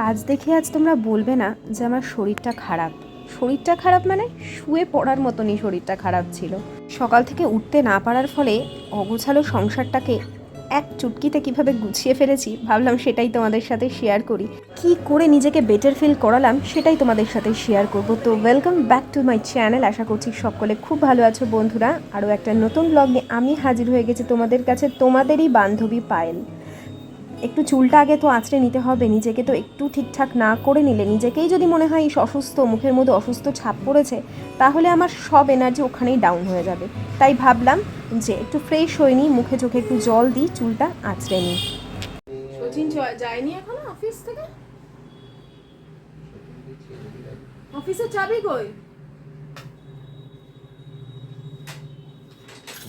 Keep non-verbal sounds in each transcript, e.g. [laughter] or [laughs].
কাজ দেখে আজ তোমরা বলবে না যে আমার শরীরটা খারাপ। শরীরটা খারাপ মানে শুয়ে পড়ার মতনই শরীরটা খারাপ ছিল। সকাল থেকে উঠতে না পারার ফলে অগোছালো সংসারটাকে এক চুটকিতে কীভাবে গুছিয়ে ফেলেছি ভাবলাম সেটাই তোমাদের সাথে শেয়ার করি। কি করে নিজেকে বেটার ফিল করালাম সেটাই তোমাদের সাথে শেয়ার করব। তো welcome back to my channel আশা করছি সকলে খুব ভালো আছো বন্ধুরা। আরও একটা নতুন ব্লগ আমি হাজির হয়ে গেছি তোমাদের কাছে, তোমাদেরই বান্ধবী পায়েল। একটু চুলটা আগে তো আঁচড়ে নিতে হবে নিজেকে তো একটু ঠিকঠাক না করে নিলে নিজেকেই যদি মনে হয় অসুস্থ মুখের মধ্যে অসুস্থ ছাপ পড়েছে তাহলে আমার সব এনার্জি ওখানেই ডাউন হয়ে যাবে। তাই ভাবলাম যে একটু ফ্রেশ হয়ে নিই মুখে চোখে একটু জল দিই চুলটা আঁচড়ে নিই। যায়নি এখনও অফিস থেকে? অফিসে চাবি কই?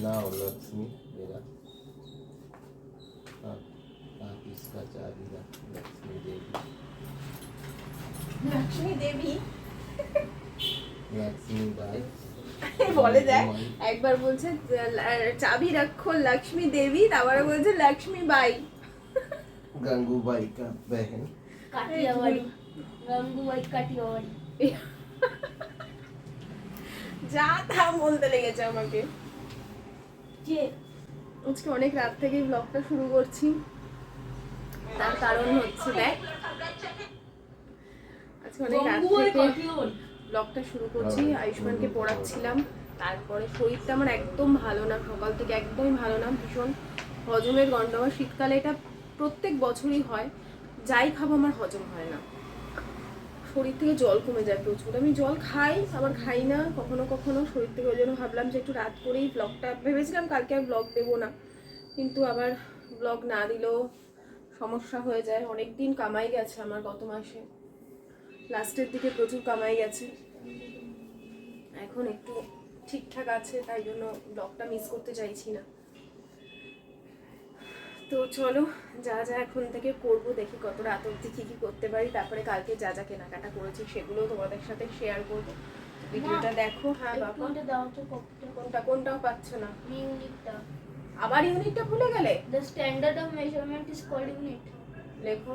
না సచారిద లక్ష్మీదేవి [laughs] বলে দেয় একবার বলছে চাবি রাখো লক্ষ্মী দেবী তারপরে বলছে লক্ষ্মী বাই কা [laughs] যা তা বলতে লেগেছে আমাকে। আজকে অনেক রাত থেকেই ব্লগটা শুরু করছি। তার কারণ হচ্ছে দেখ। আজকে অনেক রাত থেকে ব্লগটা শুরু করছি আয়ুষ্মানকে পড়াচ্ছিলাম। তারপরে শরীরটা আমার একদম ভালো না সকাল থেকে একদমই ভালো না ভীষণ হজমের গন্ড আমার শীতকালে এটা প্রত্যেক বছরই হয় যাই খাব আমার হজম হয় না। শরীর থেকে জল কমে যায় প্রচুর। আমি জল খাই আবার খাই না কখনো কখনো শরীর থেকে ওই জন্য ভাবলাম যে একটু রাত করেই ব্লগটা ভেবেছিলাম কালকে আর ব্লগ দেবো না। কিন্তু আবার ব্লগ না দিলেও সমস্যা হয়ে যায় অনেক দিন কামাই গেছে আমার গত মাসে। লাস্টের দিকে প্রচুর কামাই গেছে। এখন একটু ঠিকঠাক আছে তাই জন্য ব্লগটা মিস করতে চাইছি না। তো চলো যা যা এখন থেকে করব দেখি কত রাত অবধি কী কী করতে পারি তারপরে কালকে যা যা কেনাকাটা করেছি সেগুলো তোমাদের সাথে শেয়ার করব। ভিডিওটা দেখো হ্যাঁ বাবা। দাও তো কোনটা কোনটাও পাচ্ছ না। ইউনিটটা আবার ইউনিটটা ভুলে গেলে? The standard of measurement is called unit লেখো।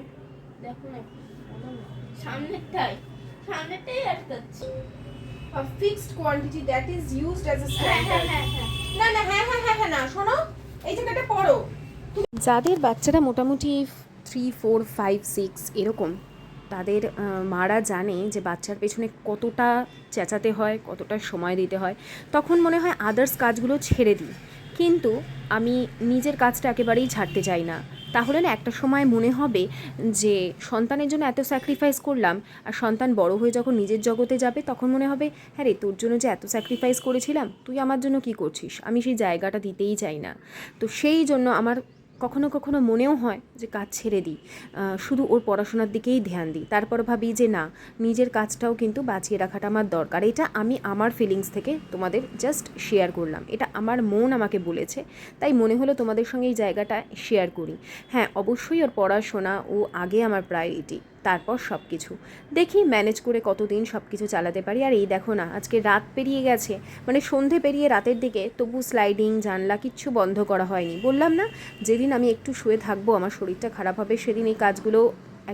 দেখো না সামনেরটাই। সামনেরটাই আটকাচ্ছি a fixed quantity that is used as a হ্যাঁ হ্যাঁ standard. হ্যাঁ হ্যাঁ। না না হ্যাঁ হ্যাঁ হ্যাঁ হ্যাঁ না শোনো। এই জায়গাটা পড়ো। যাদের বাচ্চারা মোটামুটি থ্রি ফোর ফাইভ সিক্স এরকম তাদের মারা জানে যে বাচ্চার পেছনে কতটা চেঁচাতে হয় কতটা সময় দিতে হয় তখন মনে হয় আদার্স কাজগুলো ছেড়ে দিই। কিন্তু আমি নিজের কাজটা একেবারেই ছাড়তে চাই না। তাহলে না একটা সময় মনে হবে যে সন্তানের জন্য এত স্যাক্রিফাইস করলাম আর সন্তান বড় হয়ে যখন নিজের জগতে যাবে তখন মনে হবে হ্যাঁ রে, তোর জন্য যে এত স্যাক্রিফাইস করেছিলাম, তুই আমার জন্য কি করছিস? আমি সেই জায়গাটা দিতেই চাই না। তো সেই জন্য আমার কখনো কখনো মনেও হয় যে কাজ ছেড়ে দিই শুধু ওর পড়াশোনার দিকেই ধ্যান দিই। তারপর ভাবি যে না, নিজের কাজটাও কিন্তু বাঁচিয়ে রাখাটা আমার দরকার। এটা আমি আমার ফিলিংস থেকে তোমাদের জাস্ট শেয়ার করলাম। এটা আমার মন আমাকে বলেছে, তাই মনে হলো তোমাদের সঙ্গে এই জায়গাটা শেয়ার করি। হ্যাঁ অবশ্যই ওর পড়াশোনা ও আগে আমার প্রায়োরিটি তারপর সব কিছু দেখি ম্যানেজ করে কতদিন সব কিছু চালাতে পারি। আর এই দেখো না, আজকে রাত পেরিয়ে গেছে। মানে সন্ধে পেরিয়ে রাতের দিকে তবু স্লাইডিং জানলা কিচ্ছু বন্ধ করা হয়নি। বললাম না, যেদিন আমি একটু শুয়ে থাকব, আমার শরীরটা খারাপ হবে, সেদিন এই কাজগুলো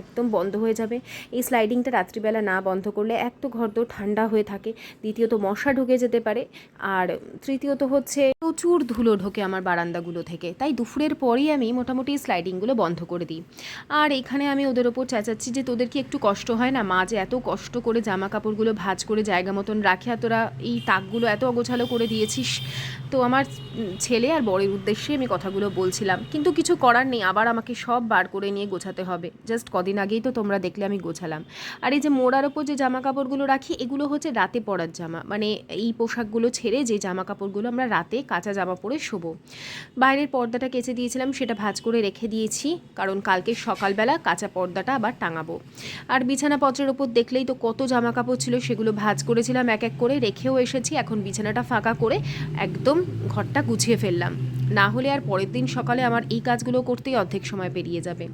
একদম বন্ধ হয়ে যাবে। এই স্লাইডিংটা রাত্রিবেলা না বন্ধ করলে এক তো ঘর তো ঠান্ডা হয়ে থাকে, দ্বিতীয়ত মশা ঢুকে যেতে পারে, আর তৃতীয়ত হচ্ছে প্রচুর ধুলো ঢোকে আমার বারান্দাগুলো থেকে। তাই দুপুরের পরই আমি মোটামুটি স্লাইডিংগুলো বন্ধ করে দিই। আর এখানে আমি ওদের ওপর চেঁচাচ্ছি যে তোদের কি একটু কষ্ট হয় না? মা যে এত কষ্ট করে জামা কাপড়গুলো ভাজ করে জায়গা মতন রাখে আর তোরা এই তাকগুলো এত অগোছালো করে দিয়েছিস। তো আমার ছেলে আর বরের উদ্দেশ্যে আমি কথাগুলো বলছিলাম, কিন্তু কিছু করার নেই, আবার আমাকে সব বার করে নিয়ে গোছাতে হবে। জাস্ট কদিন আগেই তো তোমরা দেখলে আমি গোছালাম। আর এই যে মোড়ার ওপর যে জামা কাপড়গুলো রাখি, এগুলো হচ্ছে রাতে পরার জামা। মানে এই পোশাকগুলো ছেড়ে যে জামা কাপড়গুলো আমরা রাতে কাঁচা জামা পরে শোবো। বাইরের পর্দাটা কেচে দিয়েছিলাম, সেটা ভাজ করে রেখে দিয়েছি। কারণ কালকে সকালবেলা কাঁচা পর্দাটা আবার টাঙাবো। আর বিছানাপত্রের ওপর দেখলেই তো কত জামা কাপড় ছিল, সেগুলো ভাজ করেছিলাম এক এক করে, রেখেও এসেছি। এখন বিছানাটা ফাঁকা করে একদম ঘরটা গুছিয়ে ফেললাম। না হলে আর পরের দিন সকালে আমার এই কাজগুলো করতেই অর্ধেক সময় পেরিয়ে যাবে।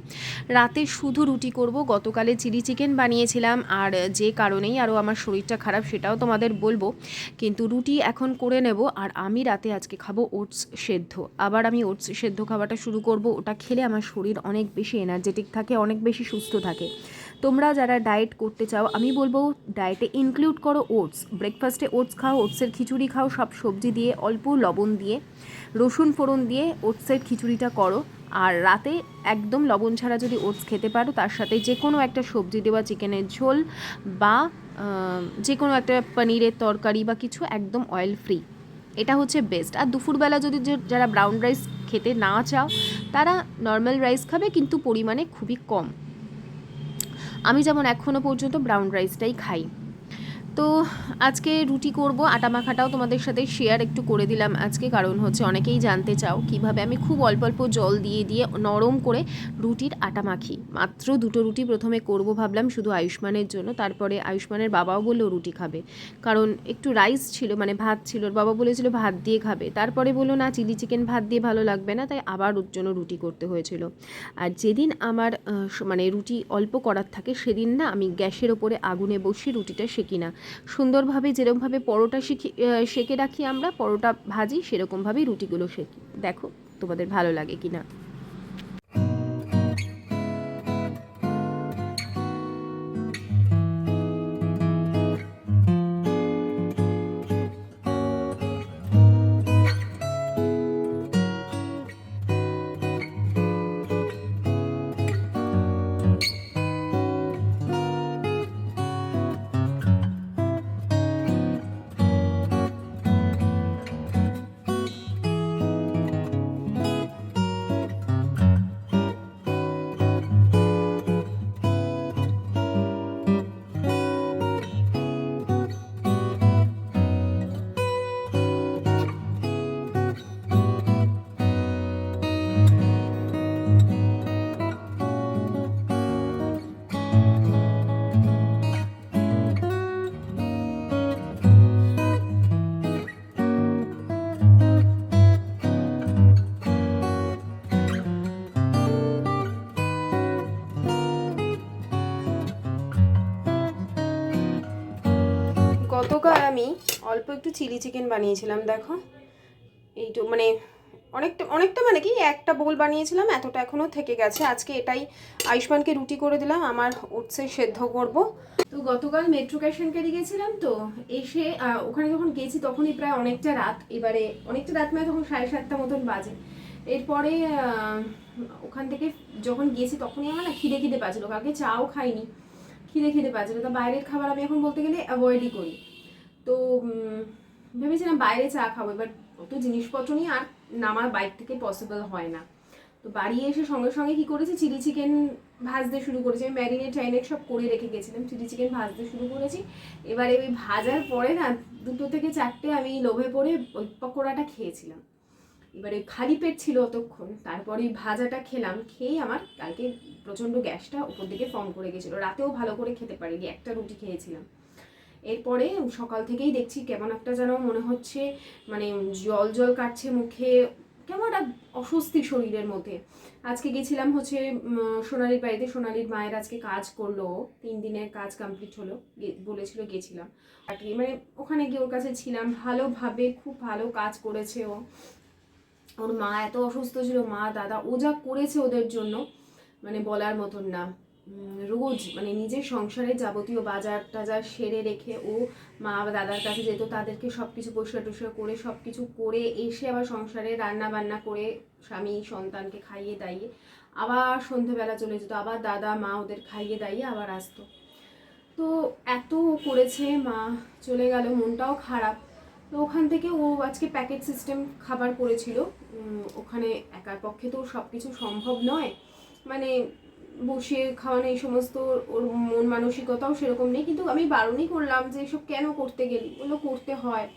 রাতে শুধু রুটি করব, গতকালে চিলি চিকেন বানিয়েছিলাম, আর যে কারণেই আরও আমার শরীরটা খারাপ সেটাও তোমাদের বলব। কিন্তু রুটি এখন করে নেব, আর আমি রাতে আজকে খাব ওটস সেদ্ধ। আবার আমি ওটস সেদ্ধ খাওয়াটা শুরু করব, ওটা খেলে আমার শরীর অনেক বেশি এনার্জেটিক থাকে, অনেক বেশি সুস্থ থাকে। তোমরা যারা ডায়েট করতে চাও, আমি বলব ডায়েটে ইনক্লুড করো ওটস। ব্রেকফাস্টে ওটস খাও, ওটসের খিচুড়ি খাও, সব সবজি দিয়ে, অল্প লবণ দিয়ে। রসুন ফোড়ন দিয়ে ওটসের খিচুড়িটা করো। আর রাতে একদম লবণ ছাড়া যদি ওটস খেতে পারো, তার সাথে যে কোনো একটা সবজি দেওয়া, চিকেনের ঝোল বা যে কোনো একটা পনিরের তরকারি বা কিছু একদম অয়েল ফ্রি এটা হচ্ছে বেস্ট আর দুপুরবেলা যদি যারা ব্রাউন রাইস খেতে না চাও, তারা নর্মাল রাইস খাবে, কিন্তু পরিমাণে খুবই কম। আমি যেমন এখনও পর্যন্ত ব্রাউন রাইসটাই খাই। তো আজকে রুটি করব, আটা মাখাটাও তোমাদের সাথে শেয়ার একটু করে দিলাম আজকে। কারণ হচ্ছে অনেকেই জানতে চাও কীভাবে আমি খুব অল্প অল্প জল দিয়ে দিয়ে নরম করে রুটির আটা মাখি। মাত্র দুটো রুটি প্রথমে করব ভাবলাম শুধু আয়ুষ্মানের জন্য, তারপরে আয়ুষ্মানের বাবাও বলল রুটি খাবে। কারণ একটু রাইস ছিল মানে ভাত ছিল বাবা বলেছিল ভাত দিয়ে খাবে। তারপরে বলল, না, চিলি চিকেন ভাত দিয়ে ভালো লাগবে না। তাই আবার ওর জন্য রুটি করতে হয়েছিল। আর যেদিন আমার মানে রুটি অল্প করার থাকে, সেদিন না আমি গ্যাসের ওপরে আগুনে বসিয়ে রুটিটা সেকি না। সুন্দরভাবে যেরকমভাবে পরোটা শিখি সেঁকে রাখি আমরা, পরোটা ভাজি সেরকমভাবেই রুটিগুলো সেঁকি দেখো তোমাদের ভালো লাগে কি না গতকাল আমি অল্প একটু চিলি চিকেন বানিয়েছিলাম, দেখো। এইটু মানে অনেকটা অনেকটা মানে কি, একটা বোল বানিয়েছিলাম, এতটা এখনও থেকে গেছে। আজকে এটাই আয়ুষ্মানকে রুটি করে দিলাম, আমার উঠছে সেদ্ধ করব। তো গতকাল মেট্রো ক্যাশনকারি গেছিলাম তো, এসে ওখানে যখন গেছি তখনই প্রায় অনেকটা রাত, এবারে অনেকটা রাত মানে তখন সাড়ে সাতটা মতন বাজে। এরপরে ওখান থেকে যখন গেছি তখনই আমার না খিদে খিদে পাচ্ছিলো কালকে চাও খাইনি। খিদে খিদে পাচ্ছিলো। তো বাইরের খাবার আমি এখন বলতে গেলে অ্যাভয়েডই করি। তো ভেবেছিলাম বাইরে চা খাব, এবার অত জিনিসপত্র নিয়ে আর নামার বাইক থেকে পসিবল হয় না। তো বাড়ি এসে সঙ্গে সঙ্গে কি করেছি চিলি চিকেন ভাজতে শুরু করেছি। আমি ম্যারিনেট টাইনেট সব করে রেখে গেছিলাম চিলি চিকেন ভাজতে শুরু করেছি। এবারে ওই ভাজার পরে না, দুটো থেকে চারটে আমি লোভে পড়ে ওই পকোড়াটা খেয়েছিলাম। এবারে খালি পেট ছিল অতক্ষণ, তারপরে ভাজাটা খেলাম, খেয়েই আমার কালকে প্রচণ্ড গ্যাসটা উপর দিকে ফর্ম করে গেছিল। রাতেও ভালো করে খেতে পারিনি, একটা রুটি খেয়েছিলাম। এরপরে সকাল থেকেই দেখছি কেমন একটা যেন মনে হচ্ছে মানে জল জল কাটছে মুখে, কেমন একটা অস্বস্তি শরীরের মধ্যে। আজকে গেছিলাম হচ্ছে সোনালির বাড়িতে, সোনালির মায়ের আজকে কাজ করল। তিন দিনের কাজ কমপ্লিট হলো বলেছিল গেছিলাম। আর কি মানে ওখানে গিয়ে ওর কাছে ছিলাম, ভালোভাবে, খুব ভালো কাজ করেছে ও। ওর মা এত অসুস্থ ছিল, মা, দাদা, ও যা করেছে ওদের জন্য মানে বলার মতন না। রোজ মানে নিজের সংসারে যাবতীয় বাজার টাজার সেরে রেখে ও মা দাদার কাছে যেত, তাদেরকে সব কিছু পরিষ্কার টরিষ্কার করে সব কিছু করে এসে আবার সংসারে রান্না বান্না করে স্বামী সন্তানকে খাইয়ে দাইয়ে আবার সন্ধেবেলা চলে যেত, আবার দাদা মা ওদের খাইয়ে দাইয়ে আবার আসতো। তো এত করেছে মা, চলে গেল, মনটাও খারাপ। তো ওখান থেকে ও আজকে প্যাকেট সিস্টেম খাবার করেছিল। ওখানে একার পক্ষে তো সব কিছু সম্ভব নয়। মানে বসে খাওয়ানো, এই সমস্ত ওর মন মানসিকতাও সেরকম নেই। কিন্তু আমি বারণই করলাম যে, এসব কেন করতে গেলি? ওগুলো করতে হয়।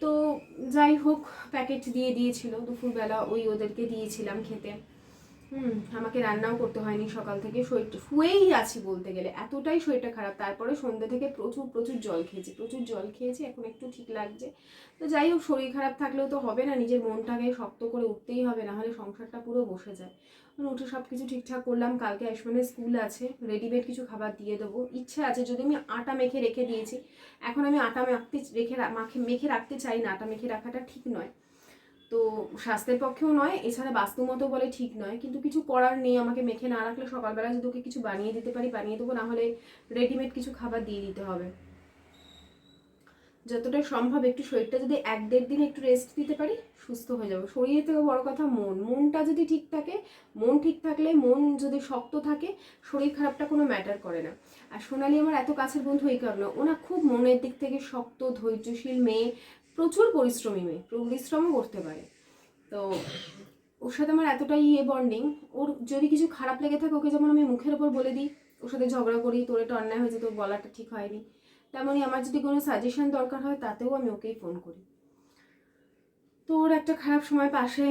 তো যাই হোক প্যাকেট দিয়ে দিয়েছিল। দুপুরবেলা ওই ওদেরকে দিয়েছিলাম খেতে। হুম, আমাকে রান্নাও করতে হয়নি সকাল থেকে, শরীরটা শুয়েই আছি বলতে গেলে। এতটাই শরীরটা খারাপ। তারপরে সন্ধ্যে থেকে প্রচুর প্রচুর জল খেয়েছি, প্রচুর জল খেয়েছি, এখন একটু ঠিক লাগছে। তো যাই হোক, শরীর খারাপ থাকলেও তো হবে না, নিজের মনটাকে শক্ত করে উঠতেই হবে, না হলে সংসারটা পুরো বসে যায়। উঠে সব কিছু ঠিকঠাক করলাম, কালকে আয়ুষ্মানের স্কুল আছে, রেডিমেড কিছু খাবার দিয়ে দেবো। ইচ্ছে আছে, যদি আমি আটা মেখে রেখে দিয়েছি, এখন আমি আটা মাখতে, রেখে মাখে, মেখে রাখতে চাই না, আটা মেখে রাখাটা ঠিক নয়। তো স্বাস্থ্যের পক্ষেও নয়, এছাড়া বাস্তুমতো বলে ঠিক নয়। কিন্তু কিছু করার নেই, আমাকে মেখে না রাখলে সকালবেলা যদি ওকে কিছু বানিয়ে দিতে পারি, বানিয়ে দেবো, না হলে রেডিমেড কিছু খাবার দিয়ে দিতে হবে। যতটা সম্ভব একটু শরীরটা যদি এক দেড় দিন একটু রেস্ট দিতে পারি, সুস্থ হয়ে যাবে। শরীরের থেকে বড় কথা মন। মনটা যদি ঠিক থাকে, মন ঠিক থাকলে, মন যদি শক্ত থাকে, শরীর খারাপটা কোনো ম্যাটার করে না। আর সোনালি আমার এত কাছের বন্ধু এই কারণে ওনা খুব মনের দিক থেকে শক্ত, ধৈর্যশীল মেয়ে। প্রচুর পরিশ্রমী মেয়ে পরিশ্রমও করতে পারে। তো ওর সাথে আমার এতটাই ইয়ে বন্ডিং ওর যদি কিছু খারাপ লেগে থাকে, ওকে যেমন আমি মুখের ওপর বলে দিই, ওর সাথে ঝগড়া করি, তোর এটা অন্যায় হয়েছে, তোর বলাটা ঠিক হয়নি, তেমনই আমার যদি কোনো সাজেশন দরকার হয়, তাতেও আমি ওকেই ফোন করি। তো ওর একটা খারাপ সময় পাশে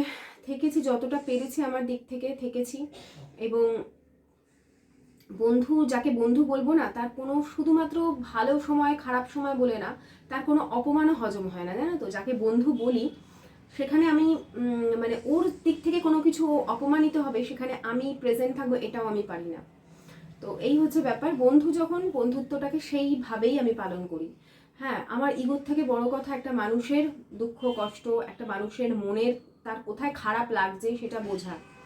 থেকেছি, যতটা পেরেছি আমার দিক থেকে থেকেছি, এবং বন্ধু, যাকে বন্ধু বলব না, তার কোনো শুধুমাত্র ভালো সময়, খারাপ সময় বলে না, তার কোনো অপমানও হজম হয় না, জানো তো? যাকে বন্ধু বলি, সেখানে আমি মানে ওর দিক থেকে কোনো কিছু অপমানিত হবে, সেখানে আমি প্রেজেন্ট থাকব, এটাও আমি পারি না। তো এই হচ্ছে ব্যাপার। বন্ধু যখন, বন্ধুত্বটাকে সেইভাবেই আমি পালন করি। হ্যাঁ আমার ইগোর থেকে বড় কথা একটা মানুষের দুঃখ, কষ্ট, একটা মানুষের মনের, তার কোথায় খারাপ লাগছে, সেটা বোঝা।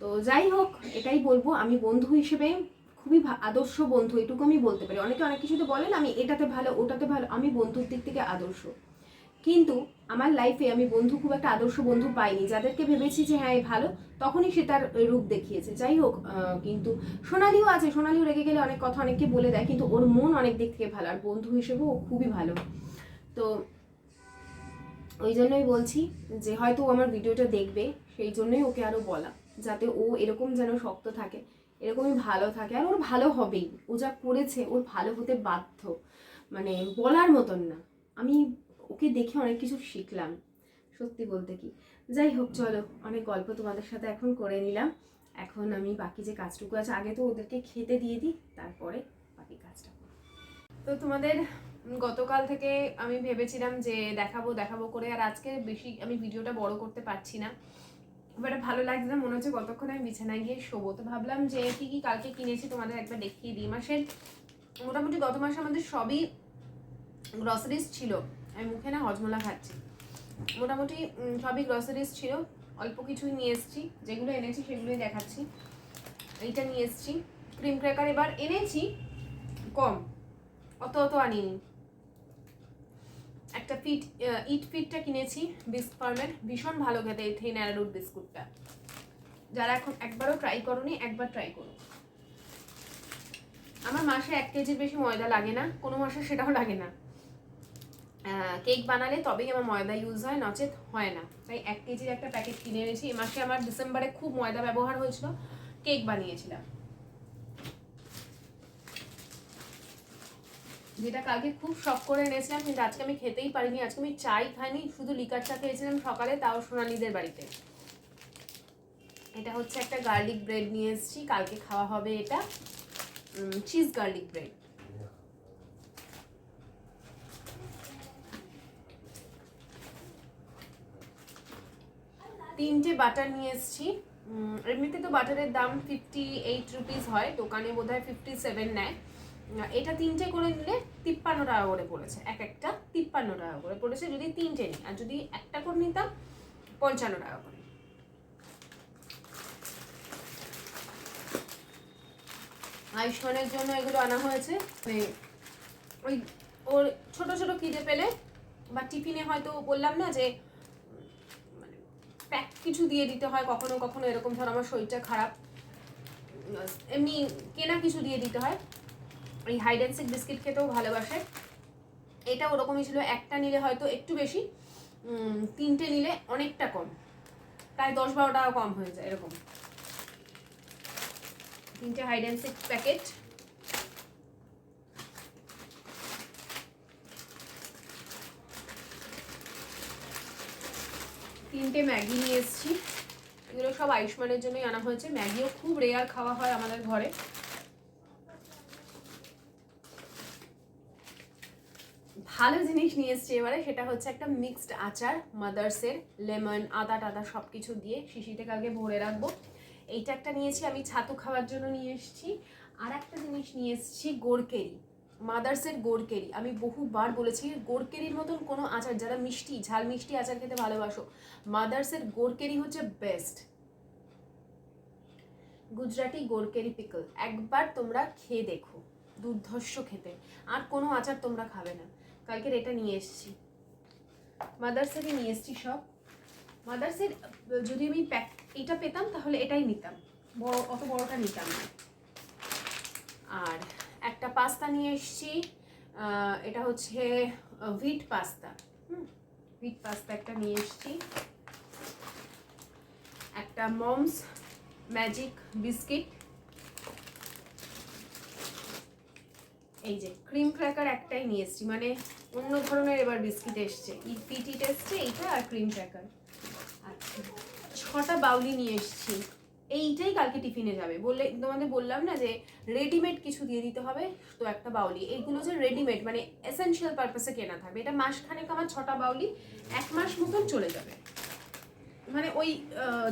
তো যাই হোক, এটাই বলব, আমি বন্ধু হিসেবে, খুবই আদর্শ বন্ধু, এটুকু আমি বলতে পারি। অনেকে অনেক কিছুতে বলেন, আমি এটাতে ভালো, ওটাতে ভালো, আমি বন্ধুর দিক থেকে আদর্শ। কিন্তু আমার লাইফে আমি বন্ধু, খুব একটা আদর্শ বন্ধু পাইনি। যাদেরকে ভেবেছি যে হ্যাঁ ভালো, তখনই সে তার রূপ দেখিয়েছে। যাই হোক কিন্তু সোনালিও আছে, সোনালিও রেগে গেলে অনেক কথা অনেককে বলে দেয়, কিন্তু ওর মন অনেক দিক থেকে ভালো, আর বন্ধু হিসেবেও ও খুবই ভালো। তো ওই জন্যই বলছি যে, হয়তো ও আমার ভিডিওটা দেখবে, সেই জন্যই ওকে আরও বলা। যাতে ও এরকম যেন শক্ত থাকে, এরকমই ভালো থাকে। আর ওর ভালো হবেই। ও যা করেছে, ওর ভালো হতে বাধ্য। মানে বলার মতন না। আমি ওকে দেখে অনেক কিছু শিখলাম, সত্যি বলতে কি। যাই হোক, চলো, অনেক গল্প তোমাদের সাথে এখন করে নিলাম। এখন আমি বাকি যে কাজটুকু আছে, আগে তো ওদেরকে খেতে দিয়ে দিই, তারপরে বাকি কাজটা। তো তোমাদের, গতকাল থেকে আমি ভেবেছিলাম যে দেখাবো দেখাবো করে, আর আজকে বেশি আমি ভিডিওটা বড় করতে পারছি না। বাট ভালো লাগছে না। মনে হচ্ছে কতক্ষণ আমি বিছানায় গিয়ে শোবো। তো ভাবলাম যে কি কি কালকে কিনেছি তোমাদের একবার দেখিয়ে দিই। মাসের মোটামুটি গত মাসে আমাদের সবই গ্রসারিজ ছিল। আমি মুখে না হজমলা খাচ্ছি। মোটামুটি সবই গ্রসারিজ ছিল। অল্প কিছুই নিয়ে এসেছি। যেগুলো এনেছি সেগুলোই দেখাচ্ছি। এইটা নিয়ে এসেছি। ক্রিম ক্র্যাকার এবার এনেছি কম। অত অত আনিনি। একটা ফিট ইট ফিটটা কিনেছি বিস্ক ফার্মের ভীষণ ভালো খেতে এই থিন অ্যারারুট বিস্কুটটা। যারা এখন একবারও ট্রাই করোনি, একবার ট্রাই করো। আমার মাসে এক কেজির বেশি ময়দা লাগে না, কোনো মাসে সেটাও লাগে না। কেক বানালে তবেই আমার ময়দা ইউজ হয়, নচেত হয় না। তাই এক কেজির একটা প্যাকেট কিনে এনেছি। এ মাসে আমার ডিসেম্বরে খুব ময়দা ব্যবহার হয়েছিল কেক বানিয়েছিলাম। যেটা কালকে খুব শখ করে এনেছিলাম, কিন্তু আজকে আমি খেতেই পারিনি। আজকে আমি চাই খাইনি, শুধু লিকার চা খেয়েছিলাম সকালে, তাও সোনালিদের বাড়িতে। এটা হচ্ছে একটা গার্লিক ব্রেড নিয়ে এসেছি, কালকে খাওয়া হবে এটা। চিজ গার্লিক ব্রেড তিনটে বাটার নিয়ে এসেছি। এমনিতে তো বাটারের দাম ফিফটি এইট রুপিস হয়, দোকানে বোধ হয় ফিফটি সেভেন নেয়। এটা তিনটে করে নিলে তিপ্পান্ন টাকা করে পড়েছে। এক একটা তিপ্পান্ন টাকা করে পড়েছে যদি তিনটে নিই। আর যদি একটা করে নিতাম, পঞ্চান্ন টাকা করে। আয়ুষ্মানের জন্য এগুলো আনা হয়েছে। মানে ওই ওর ছোট ছোট খিদে পেলে বা টিফিনে হয়তো বললাম না যে মানে প্যাক কিছু দিয়ে দিতে হয়, কখনো কখনো এরকম ধর আমার শরীরটা খারাপ। এমনি কেনা কিছু দিয়ে দিতে হয়। এই হাইড অ্যান্ড সিক বিস্কিট খেতেও ভালোবাসে। এটা ওরকমই ছিল, একটা নিলে হয়তো একটু বেশি তিনটে নিলে অনেকটা কম। প্রায় দশ বারো টাকা কম হয়ে যায় এরকম। তিনটে হাইড অ্যান্ড সিক প্যাকেট তিনটে ম্যাগি নিয়ে এসেছি। এগুলো সব আয়ুষ্মানের জন্যই আনা হয়েছে। ম্যাগিও খুব রেয়ার খাওয়া হয় আমাদের ঘরে। ভালো জিনিস নিয়ে এসেছি এবারে, সেটা হচ্ছে একটা মিক্সড আচার মাদার্সের লেমন আদা টাদা সব কিছু দিয়ে শিশিতে কালকে ভরে রাখব। এইটা একটা নিয়েছি, আমি ছাতু খাওয়ার জন্য নিয়ে এসেছি। আর একটা জিনিস নিয়ে এসেছি গোরকেরি মাদার্সের গোড়কেরি। আমি বহুবার বলেছি, গোড়কেরির মতন কোনো আচার, যারা মিষ্টি, ঝাল মিষ্টি আচার খেতে ভালোবাসো মাদার্সের গোড়কেরি হচ্ছে বেস্ট গুজরাটি গোড়কেরি পিকল একবার তোমরা খেয়ে দেখো, দুর্ধর্ষ খেতে। আর কোনো আচার তোমরা খাবে না। কালকের এটা নিয়ে এসেছি। মাদার্সেরই নিয়ে এসেছি সব। মাদার্সের যদি আমি প্যাক এটা পেতাম তাহলে এটাই নিতাম। বড়, অত বড়টা নিতাম না। আর একটা পাস্তা নিয়ে এসেছি এটা হচ্ছে ভিট পাস্তা হুম ভিট পাস্তা একটা নিয়ে এসেছি। একটা মমস ম্যাজিক বিস্কিট এই যে ক্রিম ক্র্যাকার একটাই নিয়ে এসেছি মানে অন্য ধরনের এবার বিস্কিট এসছে। ই পিটিট এসছে এইটা আর ক্রিম ক্র্যাকার আচ্ছা ছটা বাউলি নিয়ে এসেছি। এইটাই কালকে টিফিনে যাবে। বললে, তোমাদের বললাম না যে রেডিমেড কিছু দিয়ে দিতে হবে, তো একটা বাউলি। এইগুলো যে রেডিমেড মানে এসেনশিয়াল পারপাসে কেনা থাকবে। এটা মাসখানেক আমার ছটা বাউলি, এক মাস মতন চলে যাবে। মানে ওই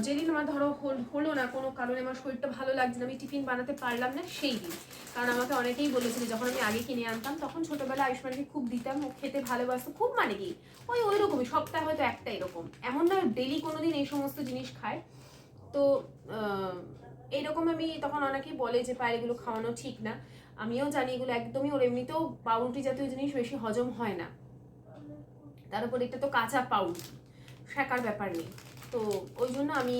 যেদিন আমার ধরো হল- না কোনো কারণে আমার শরীরটা ভালো লাগছে না, আমি টিফিন বানাতে পারলাম না, সেই দিন। কারণ আমাকে অনেকেই বলেছিল, যখন আমি আগে কিনে আনতাম, তখন ছোটবেলায় আয়ুষ্মানকে খুব দিতাম, ও খেতে ভালোবাসতো, খুব মানে কি, ওই ওই রকমই সপ্তাহে হয়তো একটা এরকম। এমন না ডেলি কোনো দিন এই সমস্ত জিনিস খায়। তো এইরকম আমি তখন অনেকেই বলে যে, পায়ের এগুলো খাওয়ানো ঠিক না। আমিও জানি এগুলো একদমই, ওর এমনিতেও পাউরুটি জাতীয় জিনিস বেশি হজম হয় না। তার উপর এটা তো কাঁচা পাউরুটি, শেখার ব্যাপার নেই। তো ওই জন্য আমি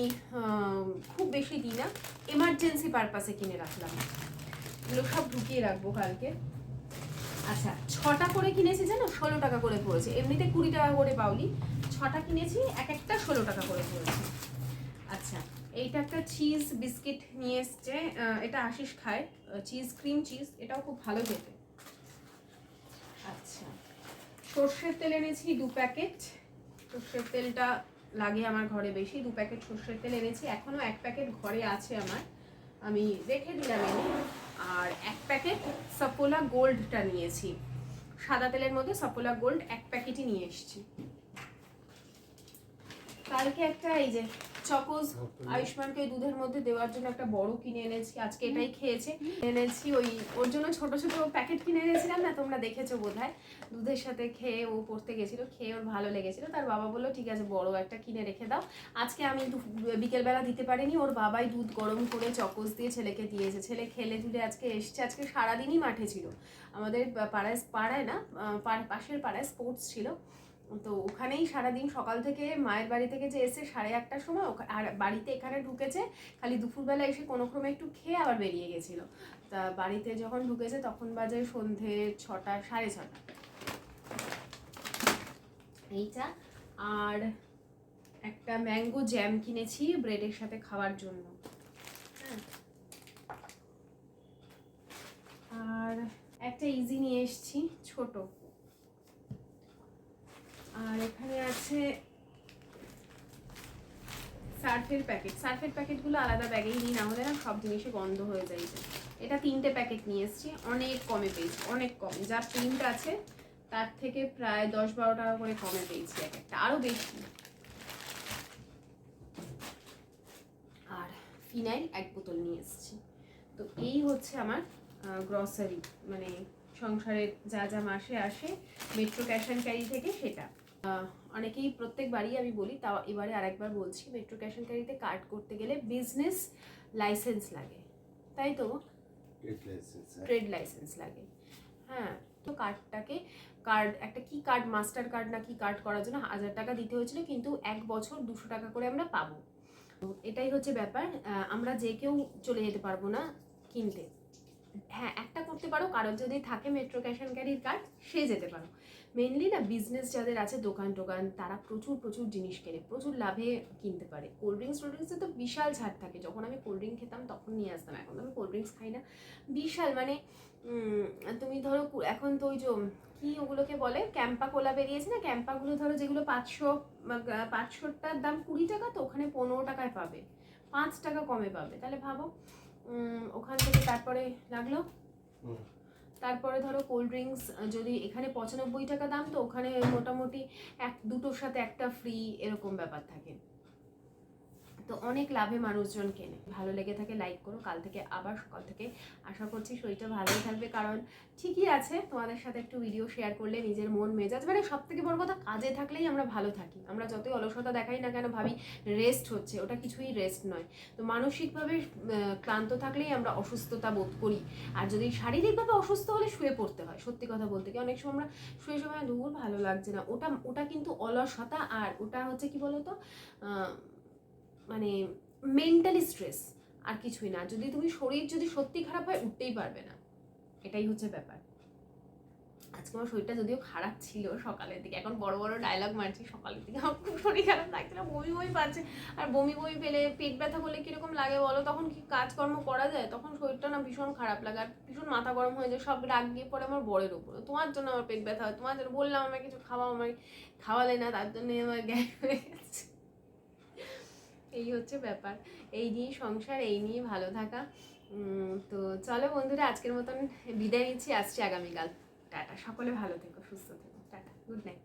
খুব বেশি দিই না। এমার্জেন্সি পারপাসে কিনে রাখলাম। এগুলো সব ঢুকিয়ে রাখব কালকে। আচ্ছা ছটা করে কিনেছি জানো? ষোলো টাকা করে পড়েছে। এমনিতে কুড়ি টাকা করে পাওলি ছটা কিনেছি, এক একটা ষোলো টাকা করে পড়েছে। আচ্ছা এইটা একটা চিজ বিস্কিট নিয়ে এসছে। এটা আশিস খায়। চিজ ক্রিম চিজ এটাও খুব ভালো খেতে। আচ্ছা সর্ষের তেল এনেছি দু প্যাকেট। সর্ষের তেলটা লাগে আমার ঘরে বেশি। দু প্যাকেট সর্ষের তেল এনেছি। এখনও এক প্যাকেট ঘরে আছে আমার। আমি রেখে দিলাম এনে। আর এক প্যাকেট সাপোলা গোল্ডটা নিয়েছি। সাদা তেলের মধ্যে সাপোলা গোল্ড এক প্যাকেটই নিয়ে এসেছি। কালকে একটা এই যে চকোজ আয়ুষ্মানকে ওই দুধের মধ্যে দেওয়ার জন্য একটা বড় কিনে এনেছি। আজকে এটাই খেয়েছে। এনেছি ওই ওর জন্য ছোট ছোট প্যাকেট কিনে এনেছিলাম না তোমরা দেখেছ বোধহয়? দুধের সাথে খেয়ে ও পড়তে গেছিল খেয়ে ওর ভালো লেগেছিল। তার বাবা বলল ঠিক আছে বড় একটা কিনে রেখে দাও। আজকে আমি বিকেলবেলা দিতে পারিনি ওর বাবাই দুধ গরম করে চকোজ দিয়ে ছেলেকে দিয়েছে। ছেলে খেলে ধুলে আজকে এসছে আজকে সারাদিনই মাঠে ছিল। আমাদের পাড়ায় পাড়ায় না পাড়- পাশের পাড়ায় স্পোর্টস ছিল। তো ওখানেই সারাদিন সকাল থেকে মায়ের বাড়ি থেকে যে এসে সাড়ে আটটার সময় আর বাড়িতে এখানে ঢুকেছে, খালি দুপুরবেলা এসে কোনো ক্রমে একটু খেয়ে আবার বেরিয়ে গেছিল। তা বাড়িতে যখন ঢুকেছে তখন বাজে সন্ধে ছটা, সাড়ে ছটা। এইটা আর একটা ম্যাঙ্গো জ্যাম কিনেছি ব্রেডের সাথে খাওয়ার জন্য। হ্যাঁ। আর একটা ইজি নিয়ে এসেছি, ছোট। আর এখানে আছে সার্ফের প্যাকেট। সার্ফের প্যাকেটগুলো আলাদা ব্যাগেই নিই না হলে না সব জিনিসই বন্ধ হয়ে যায় এটা তিনটে প্যাকেট নিয়ে এসেছি, অনেক কমে পেয়েছি, অনেক কমে। যা প্রিন্ট আছে, তার থেকে প্রায় দশ বারো টাকা করে কমে পেয়েছি এক একটা আরও বেশি। আর ফিনাইল এক বোতল নিয়ে এসেছি। তো এই হচ্ছে আমার গ্রসারি মানে সংসারের যা যা মাসে আসে মেট্রো ক্যাশ অ্যান্ড ক্যারি থেকে সেটা। অনেকেই প্রত্যেক বাড়ি আমি বলি তাও এবারে আরেকবার বলছি মেট্রো ক্যাশ অ্যান্ড ক্যারিতে কার্ড করতে গেলে বিজনেস লাইসেন্স লাগে। তাই তো? ট্রেড লাইসেন্স লাগে। হ্যাঁ তো কার্ডটাকে কার্ড একটা কি কার্ড মাস্টার কার্ড না কি কার্ড করার জন্য হাজার টাকা দিতে হয়েছিল কিন্তু এক বছর দুশো টাকা করে আমরা পাবো। তো এটাই হচ্ছে ব্যাপার। আমরা যে কেউ চলে যেতে পারব না কিনতে। হ্যাঁ একটা করতে পারো কারোর যদি থাকে মেট্রো ক্যাশ অ্যান্ড ক্যারির কার্ড সে যেতে পারো। মেনলি না বিজনেস যাদের আছে, দোকান টোকান, তারা প্রচুর প্রচুর জিনিস কেনে, প্রচুর লাভে কিনতে পারে। কোল্ড ড্রিঙ্কস টোল্ড ড্রিঙ্কসে তো বিশাল ছাড় থাকে। যখন আমি কোল্ড ড্রিঙ্ক খেতাম, তখন নিয়ে আসতাম। এখন আমি কোল্ড ড্রিঙ্কস খাই না। বিশাল মানে তুমি ধরো এখন তো ওই যে, কি ওগুলোকে বলে? ক্যাম্পা কোলা বেরিয়েছে না? ক্যাম্পাগুলো ধরো যেগুলো পাঁচশো পাঁচশোটার দাম কুড়ি টাকা, তো ওখানে পনেরো টাকায় পাবে। পাঁচ টাকা কমে পাবে। তাহলে ভাবো ওখান থেকে তারপরে লাগল? তারপরে ধরো কোল্ড ড্রিঙ্কস যদি এখানে পঁচানব্বই টাকা দাম তো ওখানে মোটামুটি এক দুটোর সাথে একটা ফ্রি এরকম ব্যাপার থাকে। তো অনেক লাভে মানুষজন কেনে। ভালো লেগে থাকে লাইক করো। কাল থেকে আবার সকাল থেকে আশা করছি শরীরটা ভালোই থাকবে। কারণ ঠিকই আছে, তোমাদের সাথে একটু ভিডিও শেয়ার করলে নিজের মন, মেজাজ মানে সব থেকে বড় কথা, কাজে থাকলেই আমরা ভালো থাকি। আমরা যতই অলসতা দেখাই না কেন ভাবি রেস্ট হচ্ছে। ওটা কিছুই রেস্ট নয়। তো মানসিকভাবে ক্লান্ত থাকলেই আমরা অসুস্থতা বোধ করি। আর যদি শারীরিকভাবে অসুস্থ হলে শুয়ে পড়তে হয়, সত্যি কথা বলতে কি? অনেক সময় আমরা শুয়ে সময় দূর, ভালো লাগছে না। ওটা ওটা কিন্তু অলসতা। আর ওটা হচ্ছে কি বলতো? মানে মেন্টালি স্ট্রেস আর কিছুই না। যদি তুমি শরীর যদি সত্যি খারাপ হয়, উঠতেই পারবে না। এটাই হচ্ছে ব্যাপার। আজকে আমার শরীরটা যদিও খারাপ ছিল সকালের দিকে, এখন বড় বড় ডায়লগ মারছি, সকালের দিকে আমার খুব শরীর খারাপ লাগছিল, বমি বমি পাচ্ছে। আর বমি বমি পেলে পেট ব্যথা করলে কীরকম লাগে বলো? তখন কি কাজকর্ম করা যায়? তখন শরীরটা না ভীষণ খারাপ লাগে আর ভীষণ মাথা গরম হয়ে যায়, সব রাগ দিয়ে পড়ে আমার বরের উপরে। তোমার জন্য আমার পেট ব্যথা হয়, তোমার জন্য বললাম আমাকে কিছু খাওয়া আমার খাওয়ালে না, তার জন্য আমার গ্যাস হয়ে গেছে। এই হচ্ছে ব্যাপার। এই নিয়ে সংসার, এই নিয়ে ভালো থাকা। তো চলো বন্ধুরা, আজকের মতন বিদায় নিচ্ছি। আসছি আগামীকাল। টাটা। সকলে ভালো থেকো, সুস্থ থেকো। টাটা। Good night